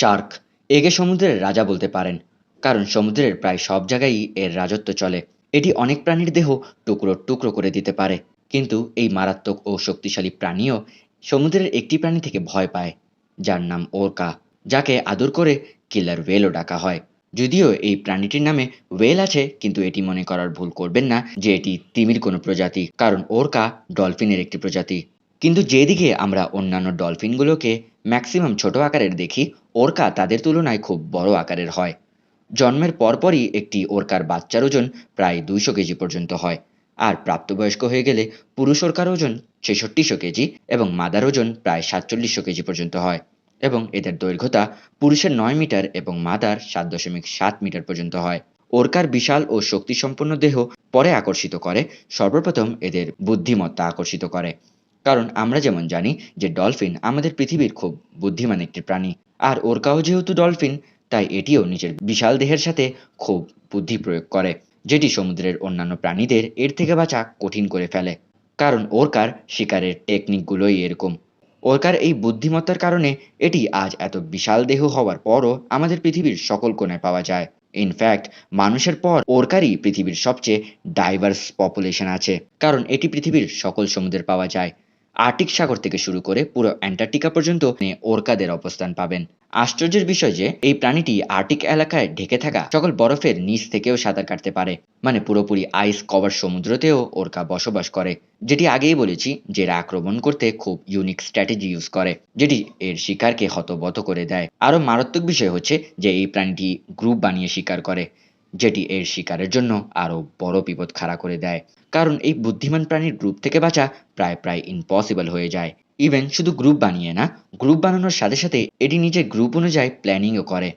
Shark একে সমুদ্রের রাজা বলতে পারেন, কারণ সমুদ্রের প্রায় সব জায়গায়ই এর রাজত্ব চলে। এটি অনেক প্রাণীর দেহ টুকরো টুকরো করে দিতে পারে, কিন্তু এই মারাত্মক ও শক্তিশালী প্রাণীও সমুদ্রের একটি প্রাণী থেকে ভয় পায়, যার নাম ওরকা, যাকে আদর করে কিলার ওয়েলও ডাকা হয়। যদিও এই প্রাণীটির নামে ওয়েল আছে, কিন্তু এটি মনে করার ভুল করবেন না যে এটি তিমির কোনো প্রজাতি, কারণ ওরকা ডলফিনের একটি প্রজাতি। কিন্তু যেদিকে আমরা অন্যান্য ডলফিনগুলোকে ম্যাক্সিমাম ছোট আকারের দেখি, ওরকা তাদের তুলনায় খুব বড় আকারের হয়। জন্মের পরপরই একটি ওরকার বাচ্চার ওজন প্রায় দুইশো কেজি পর্যন্ত হয়, আর প্রাপ্তবয়স্ক হয়ে গেলে পুরুষ ওরকার ওজন ছেষট্টিশো কেজি এবং মাদার ওজন প্রায় সাতচল্লিশশো কেজি পর্যন্ত হয় এবং এদের দৈর্ঘ্যতা পুরুষের নয় মিটার এবং মাদার সাত দশমিক সাত মিটার পর্যন্ত হয়। ওরকার বিশাল ও শক্তিসম্পন্ন দেহ পরে আকর্ষিত করে, সর্বপ্রথম এদের বুদ্ধিমত্তা আকর্ষিত করে। কারণ আমরা যেমন জানি যে ডলফিন আমাদের পৃথিবীর খুব বুদ্ধিমান একটি প্রাণী, আর ওরকাও যেহেতু ডলফিন, তাই এটিও নিজের বিশাল দেহের সাথে খুব বুদ্ধি প্রয়োগ করে, যেটি সমুদ্রের অন্যান্য প্রাণীদের এর থেকে বাঁচা কঠিন করে ফেলে। কারণ ওরকার শিকারের টেকনিকগুলোই এরকম। ওরকার এই বুদ্ধিমত্তার কারণে এটি আজ এত বিশাল দেহ হওয়ার পরও আমাদের পৃথিবীর সকল কোণায় পাওয়া যায়। ইনফ্যাক্ট মানুষের পর ওরকারই পৃথিবীর সবচেয়ে ডাইভার্স পপুলেশন আছে, কারণ এটি পৃথিবীর সকল সমুদ্রে পাওয়া যায়। আর্টিক সাগর থেকে শুরু করে পুরো অ্যান্টার্কটিকা পর্যন্ত ওরকাদের অবস্থান পাবেন। আশ্চর্যের বিষয় যে, এই প্রাণীটি আর্টিক এলাকায় ঢেকে থাকা সকল বরফের নিচ থেকেও সাঁতার কাটতে পারে। মানে পুরোপুরি আইস কভার সমুদ্রতেও ওরকা বসবাস করে, যেটি আগেই বলেছি যে এরা আক্রমণ করতে খুব ইউনিক স্ট্র্যাটেজি ইউজ করে, যেটি এর শিকারকে হতবত করে দেয়। আরও মারাত্মক বিষয় হচ্ছে যে, এই প্রাণীটি গ্রুপ বানিয়ে শিকার করে। যেটি এর শিকারের জন্য আরও বড় বিপদ খাড়া করে দেয়। কারণ এই বুদ্ধিমান প্রাণীর গ্রুপ থেকে বাঁচা প্রায় প্রায় ইম্পসিবল হয়ে যায়। ইভেন শুধু গ্রুপ বানিয়ে না, গ্রুপ বানানোর সাথে সাথে এটি নিজের গ্রুপ অনুযায়ী প্ল্যানিংও করে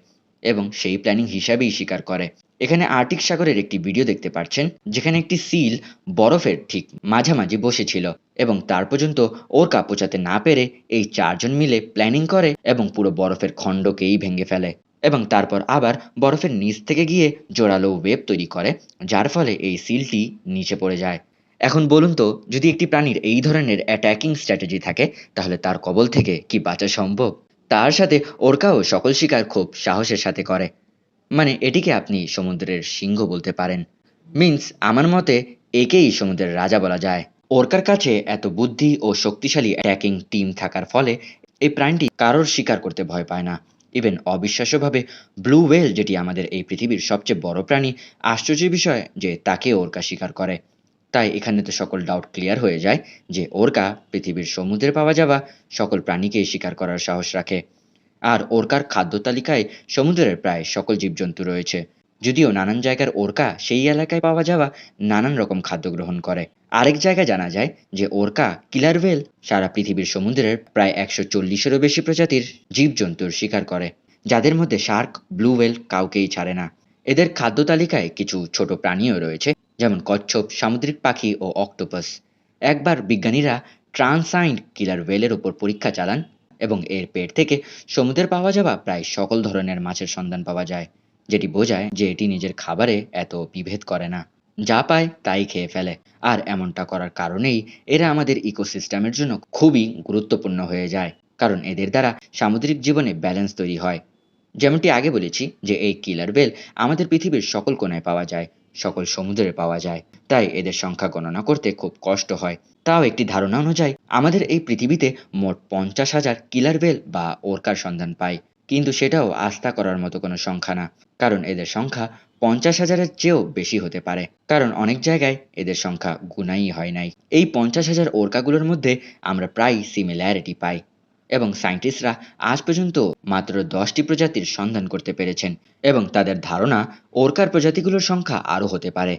এবং সেই প্ল্যানিং হিসাবেই শিকার করে। এখানে আর্টিক সাগরের একটি ভিডিও দেখতে পাচ্ছেন, যেখানে একটি সিল বরফের ঠিক মাঝামাঝি বসেছিল এবং তার পর্যন্ত ওর কাপোচাতে না পেরে এই চারজন মিলে প্ল্যানিং করে এবং পুরো বরফের খণ্ডকেই ভেঙে ফেলে। এবং তারপর আবার বরফের নিচ থেকে গিয়ে জোরালো ওয়েব তৈরি করে, যার ফলে এই সিলটি নিচে পড়ে যায়। এখন বলুন তো, যদি একটি প্রাণীর এই ধরনের অ্যাটাকিং স্ট্র্যাটেজি থাকে, তাহলে তার কবল থেকে কি বাঁচা সম্ভব? তার সাথে ওরকাও সকল শিকার খুব সাহসের সাথে করে। মানে এটিকে আপনি সমুদ্রের সিংহ বলতে পারেন। মিন্স, আমার মতে একেই সমুদ্রের রাজা বলা যায়। ওরকার কাছে এত বুদ্ধি ও শক্তিশালী অ্যাটাকিং টিম থাকার ফলে এই প্রাণীটি কারোর শিকার করতে ভয় পায় না। ইভেন অবিশ্বাস্যভাবে ব্লু ওয়েল যেটি আমাদের এই পৃথিবীর সবচেয়ে বড় প্রাণী, আশ্চর্যের বিষয় যে তাকে ওরকা শিকার করে। তাই এখানে তো সকল ডাউট ক্লিয়ার হয়ে যায় যে ওরকা পৃথিবীর সমুদ্রে পাওয়া যাওয়া সকল প্রাণীকেই শিকার করার সাহস রাখে। আর ওরকার খাদ্য তালিকায় সমুদ্রের প্রায় সকল জীবজন্তু রয়েছে। যদিও নানান জায়গার ওরকা সেই এলাকায় পাওয়া যাওয়া নানান রকম খাদ্য গ্রহণ করে। আরেক জায়গায় জানা যায় যে ওরকা, কিলার ওয়েল সারা পৃথিবীর সমুদ্রের প্রায় একশো চল্লিশেরও বেশি প্রজাতির জীবজন্তুর শিকার করে, যাদের মধ্যে শার্ক, ব্লু ওয়েল কাউকেই ছাড়ে না। এদের খাদ্য তালিকায় কিছু ছোট প্রাণীও রয়েছে, যেমন কচ্ছপ, সামুদ্রিক পাখি ও অক্টোপাস। একবার বিজ্ঞানীরা ট্রান্সাইন্ড কিলার ওয়েলের ওপর পরীক্ষা চালান এবং এর পেট থেকে সমুদ্রের পাওয়া যাওয়া প্রায় সকল ধরনের মাছের সন্ধান পাওয়া যায়, যেটি বোঝায় যে এটি নিজের খাবারে এত বিভেদ করে না। যা পায় তাই খেয়ে ফেলে। আর এমনটা করার কারণেই এরা আমাদের ইকোসিস্টেমের জন্য খুবই গুরুত্বপূর্ণ হয়ে যায়। কারণ এদের দ্বারা সামুদ্রিক জীবনে ব্যালেন্স তৈরি হয়। যেমনটি আগে বলেছি যে এই কিলার বেল আমাদের পৃথিবীর সকল কোণায় পাওয়া যায়, সকল সমুদ্রে পাওয়া যায়। তাই এদের সংখ্যা গণনা করতে খুব কষ্ট হয়। তাও একটি ধারণা অনুযায়ী আমাদের এই পৃথিবীতে মোট পঞ্চাশ হাজার কিলার বেল বা ওরকার সন্ধান পাই কিন্তু সেটাও আস্থা করার মতো কোনো সংখ্যা না। কারণ এদের সংখ্যা পঞ্চাশ হাজারের চেয়েও বেশি হতে পারে। কারণ অনেক জায়গায় এদের সংখ্যা গুনাই হয় নাই। এই পঞ্চাশ হাজার ওরকাগুলোর মধ্যে আমরা প্রায় সিমিল্যারিটি পাই। এবং সায়েন্টিস্টরা আজ পর্যন্ত মাত্র দশটি প্রজাতির সন্ধান করতে পেরেছেন। এবং তাদের ধারণা ওরকার প্রজাতিগুলোর সংখ্যা আরও হতে পারে।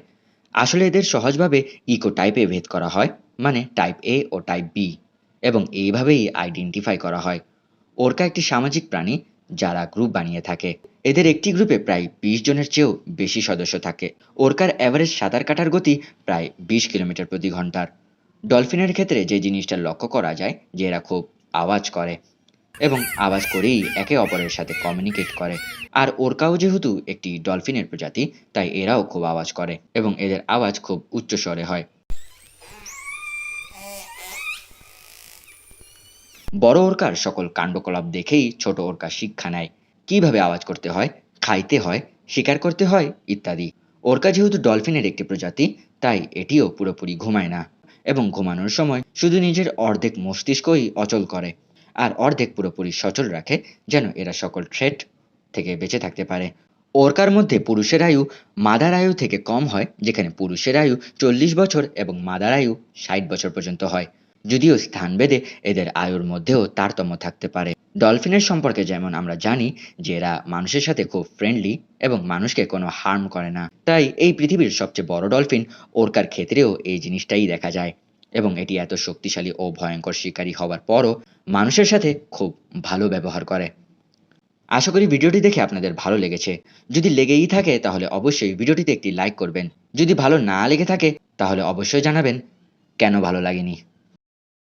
আসলে এদের সহজভাবে ইকো টাইপে ভেদ করা হয় মানে টাইপ এ ও টাইপ বি এবং এইভাবেই আইডেন্টিফাই করা হয়। ওরকা একটি সামাজিক প্রাণী যারা গ্রুপ বানিয়ে থাকে। এদের একটি গ্রুপে প্রায় বিশ জনের চেয়েও বেশি সদস্য থাকে। ওরকার অ্যাভারেজ সাঁতার কাটার গতি প্রায় বিশ কিলোমিটার প্রতি ঘণ্টার। ডলফিনের ক্ষেত্রে যে জিনিসটা লক্ষ্য করা যায়, যে এরা খুব আওয়াজ করে এবং আওয়াজ করেই একে অপরের সাথে কমিউনিকেট করে। আর ওরকাও যেহেতু একটি ডলফিনের প্রজাতি, তাই এরাও খুব আওয়াজ করে এবং এদের আওয়াজ খুব উচ্চ স্বরে হয়। বড় ওরকার সকল কাণ্ডকলাপ দেখেই ছোট ওরকা শিক্ষা নেয়। কীভাবে আওয়াজ করতে হয়, খাইতে হয়, শিকার করতে হয়, ইত্যাদি। ওরকা যেহেতু ডলফিনের একটি প্রজাতি, তাই এটিও পুরোপুরি ঘুমায় না এবং ঘুমানোর সময় শুধু নিজের অর্ধেক মস্তিষ্কই অচল করে আর অর্ধেক পুরোপুরি সচল রাখে যেন এরা সকল থ্রেট থেকে বেঁচে থাকতে পারে। ওরকার মধ্যে পুরুষের আয়ু মাদার আয়ু থেকে কম হয়, যেখানে পুরুষের আয়ু চল্লিশ বছর এবং মাদার আয়ু ষাট বছর পর্যন্ত হয়। যদিও স্থানভেদে এদের আয়ুর মধ্যেও তারতম্য থাকতে পারে। ডলফিনের সম্পর্কে যেমন আমরা জানি যে এরা মানুষের সাথে খুব ফ্রেন্ডলি এবং মানুষকে কোনো হার্ম করে না। তাই এই পৃথিবীর সবচেয়ে বড় ডলফিন ওরকার ক্ষেত্রেও এই জিনিসটাই দেখা যায় এবং এটি এত শক্তিশালী ও ভয়ঙ্কর শিকারী হওয়ার পরও মানুষের সাথে খুব ভালো ব্যবহার করে। আশা করি ভিডিওটি দেখে আপনাদের ভালো লেগেছে। যদি লেগেই থাকে তাহলে অবশ্যই ভিডিওটিতে একটি লাইক করবেন। যদি ভালো না লেগে থাকে তাহলে অবশ্যই জানাবেন, কেন ভালো লাগেনি?